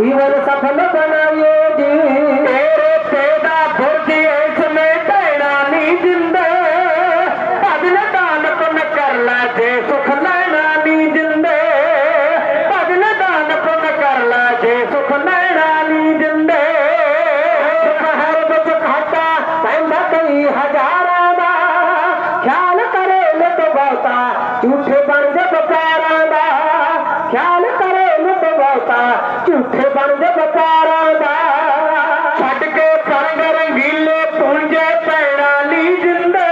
जीवन सफल बनाइए जी ਝੂਠੇ ਬਣ ਦੇ ਵਿਚਾਰਾਂ ਦਾ ਛੱਡ ਕੇ ਪਰਗ ਰੰਗੀਲੇ ਪੁੰਜੇ ਪੈਣਾ ਲਈ ਜਿੰਦੇ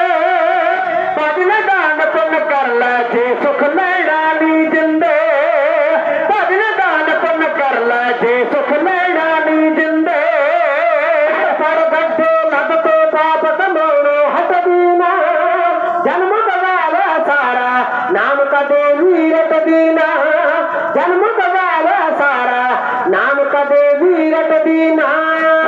ਭਜਨ ਦਾਨ ਪੁੰਨ ਕਰ ਲੈ ਜੇ ਸੁਖ ਲੈਣਾ ਲਈ ਜਿੰਦੇ ਭਜਨ ਦਾਨ ਪੁੰਨ ਕਰ ਲੈ ਜੇ ਸੁਖ ਲੈਣਾ ਨਹੀਂ ਜਿੰਦੇ ਪਰ ਗੱਡੇ ਲੱਗ ਤੇ ਪਾਪ ਕਮਾਉਣੋ ਹਟਦੀ ਨਾ ਜਨਮ ਗਵਾਲਾ ਸਾਰਾ ਨਾਮ ਕਦੇ ਵੀਰਤ ਦੀਨਾ ਵੀਰਤ ਦੀਨਾ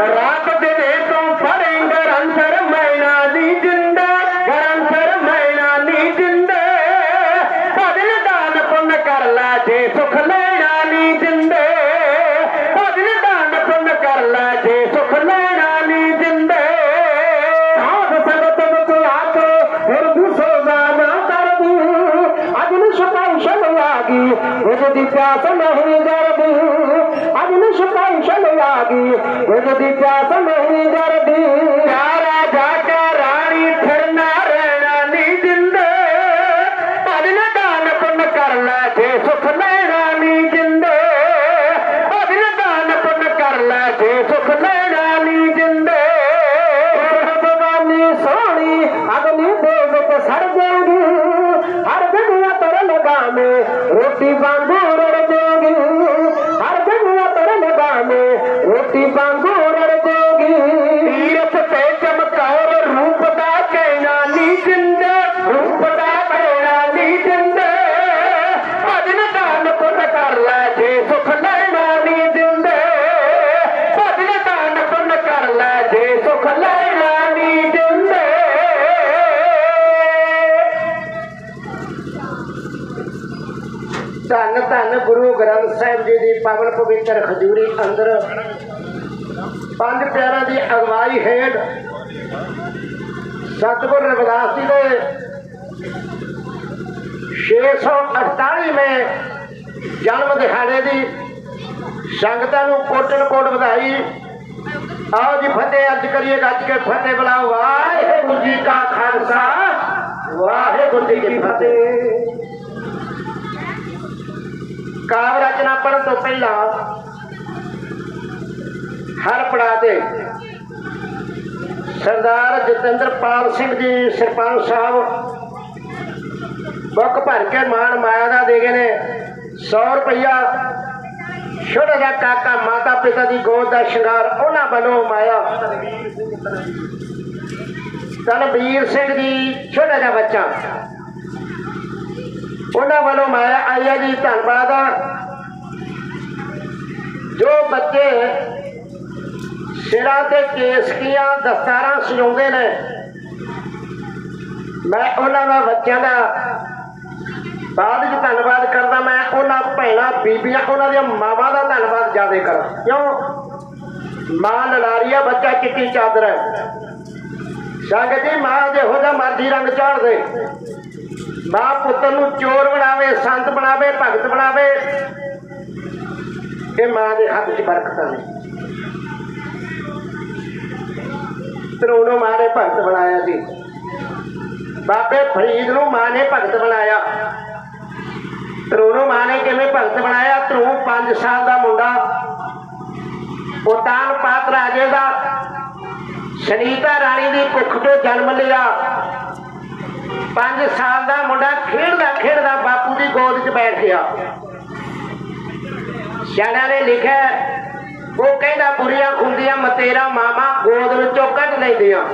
ਰਾਤ ਦਿਨੇ ਤੂੰ ਫੜੇ ਗਰੰਸਰ ਮੈਣਾ ਦੀ ਜਿੰਦਾ ਗਰੰਸਰ ਮੈਣਾ ਦੀ ਜਿੰਦੇ ਭਜਨ ਦਾਨ ਪੁੰਨ ਕਰ ਲੈ ਜੇ ਸੁਖ ਲੈਣਾ ਨਹੀਂ ਜਿੰਦੇ ਭਜਨ ਦਾਨ ਪੁੰਨ ਕਰ ਲੈ ਜੇ ਸੁਖ ਲੈਣਾ ਨਹੀਂ ਜਿੰਦੇ ਸਾਧ ਸੰਗਤ ਵਿੱਚ ਆ ਕੇ ਫਿਰ ਵੀ ਸੋਗਾ ਨਾ ਕਰਦੀ ਅੱਜ ਨੂੰ ਸ਼ੁਕਾਈ ਸ਼ਲ ਆਗੀ ਉਹ ਦੀ ਪਿਆਸ ਨਹੀਂ ਜਰਦੀ ਅੱਜ ਧੰਨ ਧੰਨ ਗੁਰੂ ਗ੍ਰੰਥ ਸਾਹਿਬ ਜੀ ਦੀ ਪਾਵਨ ਪਵਿੱਤਰ ਖਜੂਰੀ ਅੰਦਰ। ਪੰਜ ਪਿਆਰਾਂ ਦੀ ਅਗਵਾਈ ਹੇਠ ਸਤਿਗੁਰ ਰਵਿਦਾਸ ਜੀ ਦੇ 648ਵੇਂ ਜਨਮ ਦਿਹਾੜੇ ਦੀ ਸੰਗਤਾਂ ਨੂੰ ਕੋਟਨ ਕੋਟ ਵਧਾਈ। ਆਓ ਜੀ ਫਤਿਹ ਅੱਜ ਕਰੀਏ, ਗੱਜ ਕੇ ਫਤਿਹ ਬੁਲਾਓ। ਵਾਹਿਗੁਰੂ ਜੀ ਕਾ ਖਾਲਸਾ। ਵਾਹਿਗੁਰੂ ਜੀ ਕੀ ਫਤਿਹ। ਕਾਵ ਰਚਨਾ ਪੜਨ ਤੋਂ ਪਹਿਲਾਂ ਹਰ ਪੜਾ ਤੇ ਸਰਦਾਰ ਜਤਿੰਦਰਪਾਲ ਸਿੰਘ ਜੀ, ਸਰਪੰਚ ਸਾਹਿਬ ਬੁੱਕ ਭਰ ਕੇ ਮਾਣ ਮਾਇਆ ਦਾ ਦੇ ਗਏ ਨੇ। 100 ਰੁਪਇਆ ਛੋਟਾ ਜਿਹਾ ਕਾਕਾ ਮਾਤਾ ਪਿਤਾ ਦੀ ਗੋਦ ਦਾ ਸ਼ਿੰਗਾਰ ਉਹਨਾਂ ਵੱਲੋਂ ਮਾਇਆ। ਤਨਵੀਰ ਸਿੰਘ ਜੀ, ਛੋਟਾ ਜਿਹਾ ਬੱਚਾ। ਉਹਨਾਂ ਵੱਲੋਂ ਮਾਇਆ ਆਇਆ ਜੀ, ਧੰਨਵਾਦ ਆ। ਜੋ ਬੱਚੇ ਸਿਰਾਂ ਤੇ ਕੇਸਕੀਆਂ ਦਸਤਾਰਾਂ ਸਜਾਉਂਦੇ ਨੇ, ਮੈਂ ਉਹਨਾਂ ਦਾ ਬੱਚਿਆਂ ਦਾ ਬਾਅਦ ਵਿੱਚ ਧੰਨਵਾਦ ਕਰਦਾ ਮੈਂ ਉਹਨਾਂ ਭੈਣਾਂ, ਬੀਬੀਆਂ, ਉਹਨਾਂ ਦੀਆਂ ਮਾਵਾਂ ਦਾ ਧੰਨਵਾਦ ਜ਼ਿਆਦਾ ਕਰਾਂ। ਕਿਉਂ? ਮਾਂ ਨਲਾਰੀਆ, ਬੱਚਾ ਚਿੱਟੀ ਚਾਦਰ ਹੈ। ਸੰਗਤ ਜੀ, ਮਾਂ ਜਿਹੋ ਜਿਹਾ ਮਰਜ਼ੀ ਰੰਗ ਚਾੜ ਦੇ। ਮਾਂ ਪੁੱਤਰ ਨੂੰ ਚੋਰ ਬਣਾਵੇ, ਸੰਤ ਬਣਾਵੇ, ਭਗਤ ਬਣਾਵੇ, ਇਹ ਮਾਂ ਦੇ ਹੱਥ 'ਚ ਬਰਕਤਾਂ ਨੇ ਤਰੋਣੋ ਮਾਂ ਨੇ ਭਗਤ ਬਣਾਇਆ ਸੀ। ਬਾਬੇ ਫਰੀਦ ਨੂੰ ਮਾਂ ਨੇ ਭਗਤ ਬਣਾਇਆ। ਤਰੋਣੋ ਮਾਂ ਨੇ ਕਿਵੇਂ ਭਗਤ ਬਣਾਇਆ? ਧਰੂ 5 ਸਾਲ ਦਾ ਮੁੰਡਾ। ਉਤਾਨ ਪਾਤ ਰਾਜੇ ਦਾ ਸੁਨੀਤਾ ਰਾਣੀ ਦੀ ਕੁੱਖ ਤੋਂ ਜਨਮ ਲਿਆ। 5 ਸਾਲ ਦਾ ਮੁੰਡਾ ਖੇਡਦਾ ਖੇਡਦਾ ਬਾਪੂ ਦੀ ਗੋਦ 'ਚ ਬੈਠ ਗਿਆ। ਸਿਆਣਿਆਂ ਨੇ ਲਿਖਿਆ, ਉਹ ਕਹਿੰਦਾ, ਬੁਰੀਆਂ ਖੁੰਦੀਆਂ ਮਤੇਰਾ ਮਾਮਾ ਗੋਦ ਵਿੱਚੋਂ ਕੱਢ ਲੈਂਦੀਆਂ।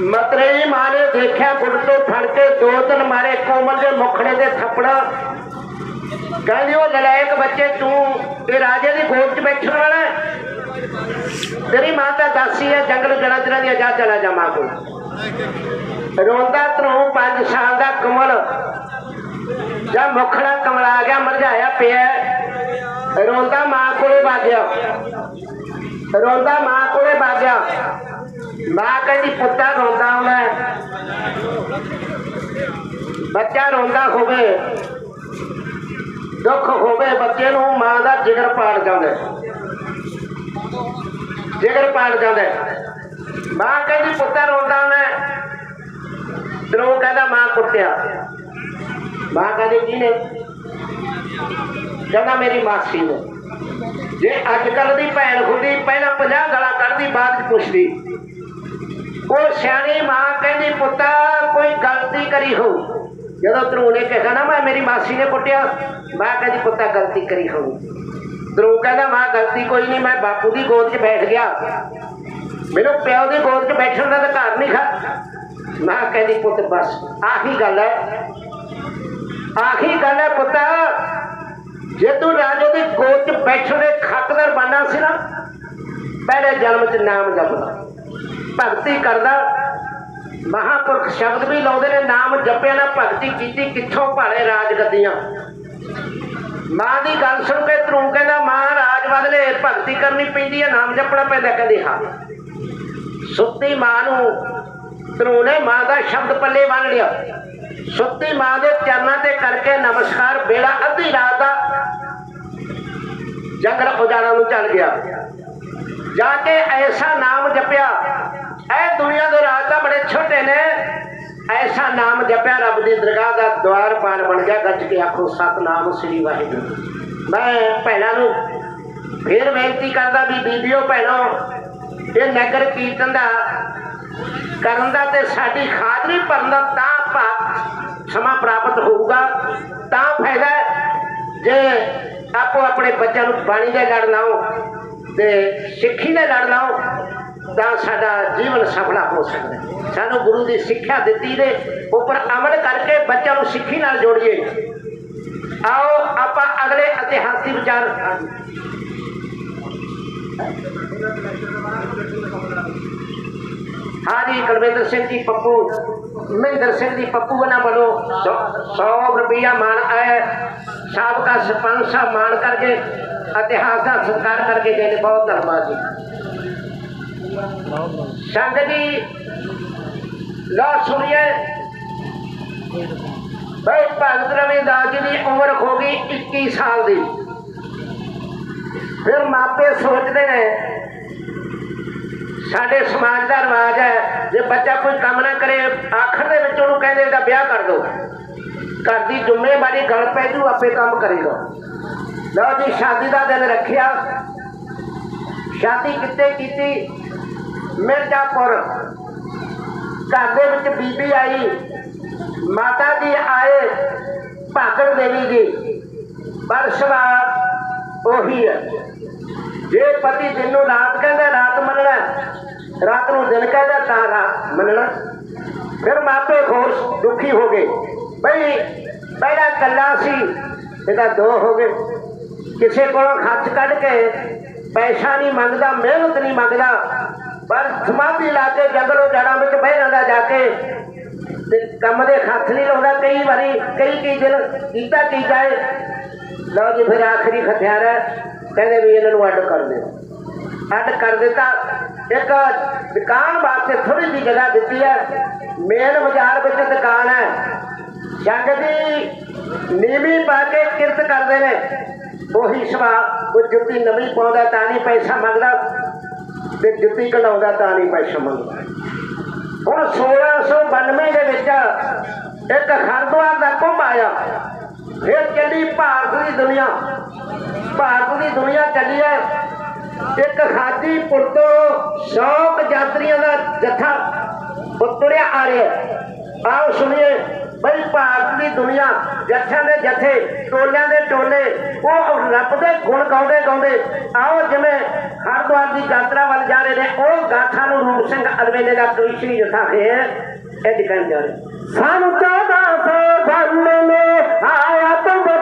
ਮਤਰੇ ਮਾਂ ਨੇ ਦੇਖਿਆ ਗੁੱਟ ਤੋਂ ਫੜ ਕੇ ਦੋ ਤਿੰਨ ਮਾਰੇ ਕੋਮਲ ਦੇ ਮੁਖੜੇ ਦੇ ਥੱਪੜ। ਕਹਿੰਦੀ, ਉਹ ਨਲਾਇਕ ਬੱਚੇ, ਤੂੰ ਇਹ ਰਾਜੇ ਦੀ ਗੋਦ 'ਚ ਬੈਠਣ ਵਾਲਾ ਤੇਰੀ ਮਾਂ ਤਾਂ ਦਾਸੀ ਹੈ, ਜੰਗਲ ਜੜਾ ਜੜਾ ਦੀ ਜਾ ਚਲਾ ਜਾ ਮਾਂ ਕੋਲ। ਰੋਂਦਾ ਤਰੂ ਪੰਜ ਸਾਲ ਦਾ ਕਮਲ, ਜਾਂ ਮੁਖੜਾ ਕਮਲਾ ਗਿਆ, ਮਰਝਾਇਆ ਪਿਆ ਰੋਂਦਾ ਮਾਂ ਕੋਲੇ ਭਾਗਿਆ ਰੋਂਦਾ ਮਾਂ ਕੋਲੇ ਭਾਗਿਆ ਮਾਂ ਕਹਿੰਦੀ, ਪੁੱਤਾ ਰੋਂਦਾ ਹੁੰਦਾ ਬੱਚਾ ਰੋਂਦਾ ਹੋਵੇ, ਦੁੱਖ ਹੋਵੇ, ਬੱਚੇ ਨੂੰ ਮਾਂ ਦਾ ਜਿਗਰ ਪਾੜ ਜਾਂਦਾ ਜਿਗਰ ਪਾੜ ਜਾਂਦਾ ਮਾਂ ਕਹਿੰਦੀ, ਪੁੱਤਾ ਰੋਂਦਾ ਹੁੰਦਾ ਦਰੋ ਕਹਿੰਦਾ, ਮਾਂ ਕੁੱਟਿਆ। ਮਾਂ ਕਹਿੰਦੀ, ਕਿਹਨੇ? ਕਹਿੰਦਾ, ਮੇਰੀ ਮਾਸੀ ਨੇ। ਜੇ ਅੱਜ ਕੱਲ ਦੀ ਭੈਣ ਹੁੰਦੀ, ਪਹਿਲਾਂ 50 ਗਾਲਾਂ ਕੱਢਦੀ, ਬਾਅਦ ਚ ਪੁੱਛਦੀ। ਉਹ ਸਿਆਣੀ ਮਾਂ ਕਹਿੰਦੀ, ਪੁੱਤਾ, ਕੋਈ ਗਲਤੀ ਕਰੀ ਹੋ ਜਦੋਂ ਧਰੂ ਨੇ ਕਿਹਾ ਨਾ, ਮੈਂ ਮੇਰੀ ਮਾਸੀ ਨੇ ਕੁੱਟਿਆ, ਮਾਂ ਕਹਿੰਦੀ, ਪੁੱਤਾ ਗਲਤੀ ਕਰੀ ਹੋ ਧਰੂ ਕਹਿੰਦਾ, ਮਾਂ, ਗਲਤੀ ਕੋਈ ਨਹੀਂ ਮੈਂ ਬਾਪੂ ਦੀ ਗੋਦ 'ਚ ਬੈਠ ਗਿਆ। ਮੈਨੂੰ ਪਿਓ ਦੀ ਗੋਦ 'ਚ ਬੈਠਣ ਦਾ ਅਧਿਕਾਰ ਨਹੀਂ ਖਾ ਮਾਂ ਕਹਿੰਦੀ, ਪੁੱਤ, ਬਸ, ਆਹੀ ਗੱਲ ਹੈ ਆਹੀ ਗੱਲ ਹੈ ਪੁੱਤ। ਜੇ ਤੂੰ ਰਾਜੇ ਦੀ ਗੋਦ 'ਚ ਬੈਠਣ ਦੇ ਖਾਤਰ ਬਣਨਾ ਸੀ ਨਾ, ਪਹਿਲੇ ਜਨਮ 'ਚ ਨਾਮ ਜਪਦਾ। ਭਗਤੀ ਕਰਦਾ, ਮਹਾਪੁਰਖ ਸ਼ਬਦ ਵੀ ਲਾਉਂਦੇ ਨੇ, ਨਾਮ ਜਪਿਆ ਨਾ, ਭਗਤੀ ਕੀਤੀ, ਕਿੱਥੋਂ ਭਾਲੇ ਰਾਜ ਗੱਦੀਆਂ। ਮਾਂ ਦੀ ਗੱਲ ਸੁਣ ਕੇ ਤਰੂ ਕਹਿੰਦਾ, ਮਾਂ, ਰਾਜ ਬਦਲੇ, ਭਗਤੀ ਕਰਨੀ ਪੈਂਦੀ ਹੈ, ਨਾਮ ਜਪਣਾ ਪੈਂਦਾ ਕਹਿੰਦੀ, ਹਾਂ। ਸੁੱਤੀ ਮਾਂ ਨੂੰ ਤਰੂ ਨੇ ਮਾਂ ਦਾ ਸ਼ਬਦ ਪੱਲੇ ਬੰਨ ਲਿਆ। ਸੁੱਤੀ ਮਾਂ ਦੇ ਚਰਨਾਂ ਤੇ ਕਰਕੇ ਨਮਸਕਾਰ ਬੇੜਾ ਅੱਧੀ ਰਾਤ ਦਾ ਜੰਗਲ ਉਜਾੜਾਂ ਨੂੰ ਚੱਲ ਗਿਆ। ਜਾ ਕੇ ਐਸਾ ਨਾਮ ਜਪਿਆ ਇਹ ਦੁਨੀਆ ਦੇ ਰਾਜ ਤਾਂ ਬੜੇ ਛੋਟੇ ਨੇ। ਐਸਾ ਨਾਮ ਜਪਿਆ ਰੱਬ ਦੀ ਦਰਗਾਹ ਦਾ ਦਵਾਰ ਪਾਰ ਬਣ ਗਿਆ, ਗੱਜ ਕੇ ਆਖੋ, ਸਤਨਾਮ ਸ੍ਰੀ ਵਾਹਿਗੁਰੂ। ਮੈਂ ਭੈਣਾਂ ਨੂੰ ਫੇਰ ਬੇਨਤੀ ਕਰਦਾ ਵੀ ਬੀਬੀਓ ਭੈਣੋ ਇਹ ਨਗਰ ਕੀਰਤਨ ਦਾ ਕਰਨ ਦਾ ਤੇ ਸਾਡੀ ਖਾਦ ਨਹੀਂ ਭਰਨ ਦਾ, ਤਾਂ ਭਾ- ਸਮਾਂ ਪ੍ਰਾਪਤ ਹੋਊਗਾ। ਤਾਂ ਫਾਇਦਾ ਜੇ ਆਪੋ ਆਪਣੇ ਬੱਚਿਆਂ ਨੂੰ ਬਾਣੀ ਦੇ ਲੜ ਲਾਓ ਤੇ ਸਿੱਖੀ ਦੇ ਲੜ ਲਾਓ। ਤਾਂ ਸਾਡਾ ਜੀਵਨ ਸਫਲਾ ਹੋ ਸਕਦਾ ਹੈ। ਸਾਨੂੰ ਗੁਰੂ ਦੀ ਸਿੱਖਿਆ ਦਿੱਤੀ ਦੇ ਉੱਪਰ ਅਮਲ ਕਰਕੇ ਬੱਚਿਆਂ ਨੂੰ ਸਿੱਖੀ ਨਾਲ ਜੋੜੀਏ। ਆਓ, ਆਪਾਂ ਅਗਲੇ ਇਤਿਹਾਸੀ ਵਿਚਾਰ ਹਾਂਜੀ ਕੁਲਵਿੰਦਰ ਸਿੰਘ ਜੀ ਪੱਪੂ, ਮਹਿੰਦਰ ਸਿੰਘ ਜੀ ਪੱਪੂ ਇਹਨਾਂ ਵੱਲੋਂ 100 ਰੁਪਇਆ ਮਾਣ ਆਇਆ ਸਾਬਕਾ ਸਰਪੰਚ ਸਾਹਿਬ ਮਾਣ ਕਰਕੇ, ਇਤਿਹਾਸ ਦਾ ਸਤਿਕਾਰ ਕਰਕੇ ਗਏ ਨੇ ਬਹੁਤ ਧੰਨਵਾਦ ਜੀ। ਸੰਗ ਜੀ ਲੋ ਸੁਣੀਏ। ਬਈ ਭਗਤ ਰਵਿਦਾਸ ਜੀ ਦੀ ਉਮਰ ਹੋ ਗਈ 21 ਸਾਲ ਦੀ। ਫਿਰ ਮਾਪੇ ਸੋਚਦੇ ਨੇ, ਸਾਡੇ ਸਮਾਜ ਦਾ ਰਿਵਾਜ ਹੈ, ਜੇ ਬੱਚਾ ਕੋਈ ਕੰਮ ਨਾ ਕਰੇ, ਆਖਰ ਦੇ ਵਿੱਚ ਉਹਨੂੰ ਕਹਿੰਦੇ ਦਾ ਵਿਆਹ ਕਰ ਦੋ ਘਰ ਦੀ ਜ਼ਿੰਮੇਵਾਰੀ ਗਲ ਪੈ ਜੂ, ਆਪੇ ਕੰਮ ਕਰੇਗਾ। ਲਓ ਜੀ, ਸ਼ਾਦੀ ਦਾ ਦਿਨ ਰੱਖਿਆ। ਸ਼ਾਦੀ ਕਿੱਥੇ ਕੀਤੀ? ਮਿਰਜ਼ਾਪੁਰ ਘਰ ਦੇ ਵਿੱਚ ਬੀਬੀ ਆਈ। ਮਾਤਾ ਜੀ ਆਏ ਭਾਗੜ ਦੇਵੀ ਜੀ। ਪਰ ਸਵਾਲ ਉਹੀ ਹੈ। ਜੇ ਪਤੀ ਦਿਨ ਨੂੰ ਰਾਤ ਕਹਿੰਦਾ, ਰਾਤ ਮੰਨਣਾ ਰਾਤ ਨੂੰ ਦਿਨ ਕਹਿੰਦਾ, ਤਾਂ ਰਾਤ ਮੰਨਣਾ ਫਿਰ ਮਾਪੇ ਖੁਸ਼, ਦੁਖੀ ਹੋ ਗਏ। ਬਈ ਪਹਿਲਾ ਕੱਲਾ ਸੀ, ਇਹਦਾ ਦੋ ਹੋ ਗਏ। ਕਿਸੇ ਕੋਲੋਂ ਖਰਚ ਕੱਢ ਕੇ ਪੈਸਾ ਨਹੀਂ ਮੰਗਦਾ, ਮਿਹਨਤ ਨਹੀਂ ਮੰਗਦਾ। ਪਰ ਸਮਾਧੀ ਲਾ ਕੇ ਜੰਗਲੋਂ ਜੜਾਂ ਵਿੱਚ ਬਹਿ ਜਾਂਦਾ ਜਾ ਕੇ ਤੇ ਕੰਮ ਦੇ ਹੱਥ ਨਹੀਂ ਲਾਉਂਦਾ। ਕਈ ਵਾਰੀ, ਕਈ ਕਈ ਦਿਨ ਕੀਤਾ ਕੀ ਜਾਏ। ਲਓ ਜੀ, ਫਿਰ ਆਖਰੀ ਹਥਿਆਰ ਹੈ। ਕਹਿੰਦੇ ਵੀ ਇਹਨਾਂ ਨੂੰ ਅੱਡ ਕਰ ਦਿਓ। ਅੱਡ ਕਰ ਦਿੱਤਾ। ਇੱਕ ਦੁਕਾਨ ਵਾਸਤੇ ਥੋੜੀ ਜਿਹੀ ਜਗ੍ਹਾ ਦਿੱਤੀ ਹੈ। ਮੇਨ ਬਾਜ਼ਾਰ ਵਿੱਚ ਦੁਕਾਨ ਹੈ। ਜੰਗ ਦੀ ਨੀਵੀਂ ਪਾ ਕੇ ਕਿਰਤ ਕਰਦੇ ਨੇ। ਉਹੀ ਸਵਾ ਕੋਈ ਜੁੱਤੀ ਨਵੀਂ ਪਾਉਂਦਾ ਤਾਂ ਨਹੀਂ ਪੈਸਾ ਮੰਗਦਾ। ਤੇ ਜੁੱਤੀ ਕਢਾਉਂਦਾ ਤਾਂ ਨਹੀਂ ਪੈਸਾ ਮੰਗਦਾ। ਹੁਣ 1692 ਦੇ ਵਿੱਚ ਇੱਕ ਖਰਦਵਾਰ ਦਾ ਕੁੰਭ ਆਇਆ। ਫਿਰ ਚੱਲੀ ਭਾਰਤ ਦੀ ਦੁਨੀਆ। ਭਾਰਤ ਦੀ ਦੁਨੀਆ ਚੱਲੀ ਹੈ। ਇੱਕ ਖਾਦੀ ਪੁਰਤੋ ਸ਼ੌਕ ਯਾਤਰੀਆਂ ਦਾ ਜਥਾ ਉਤਰਿਆ ਆ ਰਿਹਾ ਆਓ ਸੁਣੀਏ। ਬਈ ਭਾਰਤ ਦੀ ਦੁਨੀਆ ਜੱਥਿਆਂ ਦੇ ਜੱਥੇ, ਟੋਲਿਆਂ ਦੇ ਟੋਲੇ, ਉਹ ਰੱਬ ਦੇ ਗੁਣ ਗਾਉਂਦੇ ਗਾਉਂਦੇ, ਆਓ ਜਿਵੇਂ ਹਰਦੁਆਰ ਦੀ ਯਾਤਰਾ ਵੱਲ ਜਾ ਰਹੇ ਨੇ, ਉਹ ਗਾਥਾ ਨੂੰ ਰੂਪ ਸਿੰਘ ਅਲਵੇਲੇ ਦਾ ਕ੍ਰਿਸ਼ਨੀ ਜਥਾ ਹੈ? ਇਹ ਦਿਖਾਉਣ ਜਾ ਰਹੇ। ਸਾਨੂੰ 1400 ਬੰਨ ਨੇ ਆਇਆ ਤੰਬੂ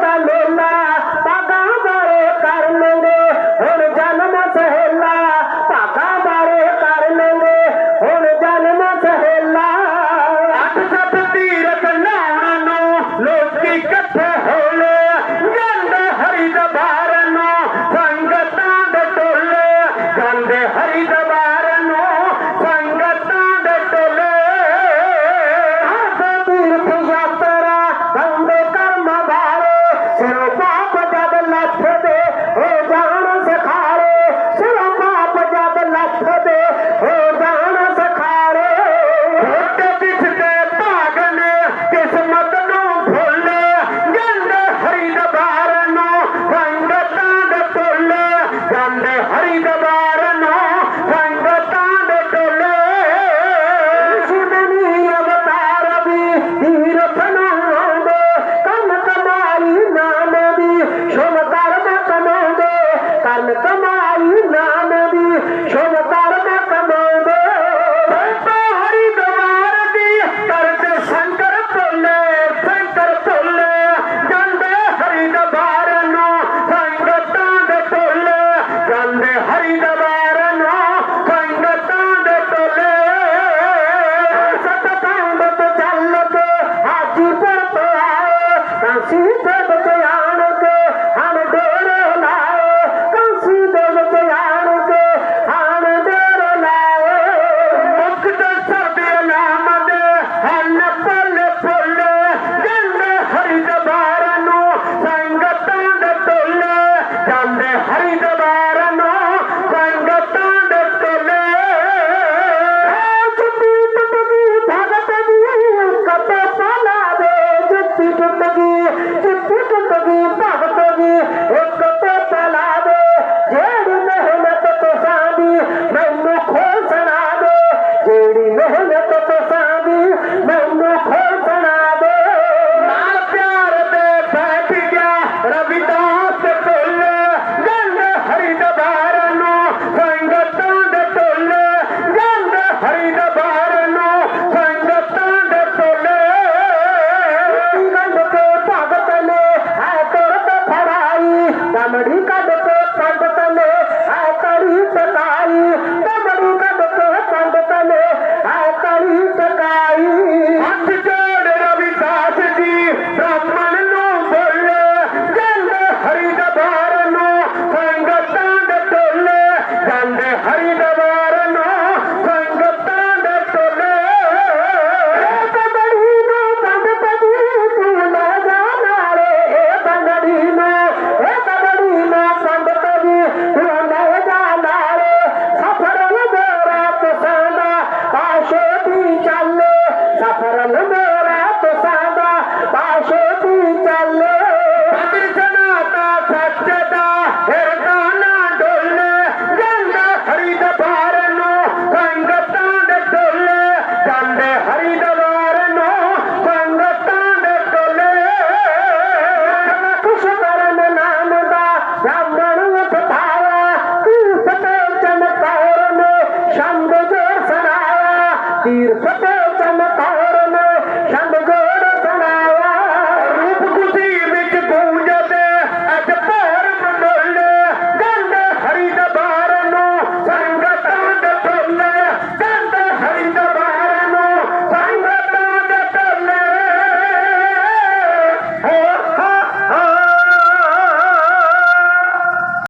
partir. ¡Pepe!